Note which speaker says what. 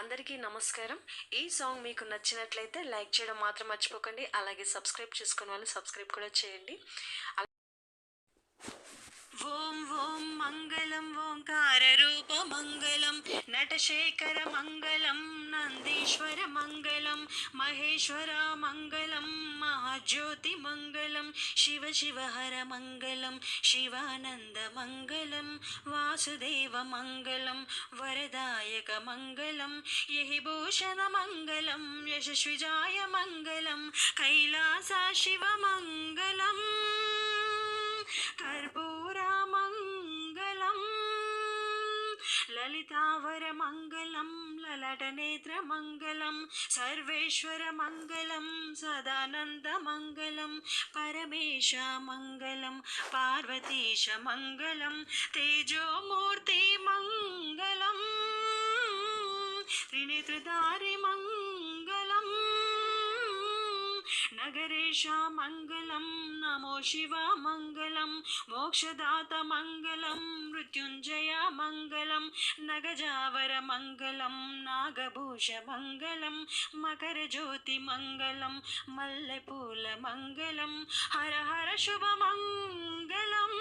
Speaker 1: అందరికీ నమస్కారం. ఈ సాంగ్ మీకు నచ్చినట్లయితే లైక్ చేయడం మాత్రం మర్చిపోకండి. అలాగే సబ్స్క్రైబ్ చేసుకున్న వాళ్ళు సబ్స్క్రైబ్ కూడా చేయండి. ఓం ఓం మంగళం ఓంకార రూప మంగళం నటశేఖర మంగళం నందీశ్వర మంగళం. महेश्वरामङ्गलं मा ज्योतिमङ्गलं शिवशिवहरमङ्गलं शिवानन्दमङ्गलं वासुदेवमङ्गलं वरदायकमङ्गलं यहिभूषणमङ्गलं यशस्विजायमङ्गलं कैलासाशिवमङ्गलम् ललितावरमङ्गलं ललटनेत्रमङ्गलं सर्वेश्वरमङ्गलं सदानन्दमङ्गलं परमेशमङ्गलं पार्वतीशमङ्गलं तेजोमूर्तिमङ्गलं त्रिनेत्रधारिमङ्गलम् नगरेशामङ्गलं नमो शिवामङ्गलं मोक्षदातमङ्गलं मृत्युञ्जयामङ्गलं नगजावरमङ्गलं नागभूषमङ्गलं मकरज्योतिमङ्गलं मल्लपूलमङ्गलं हर हर शुभ शुभमङ्गलम्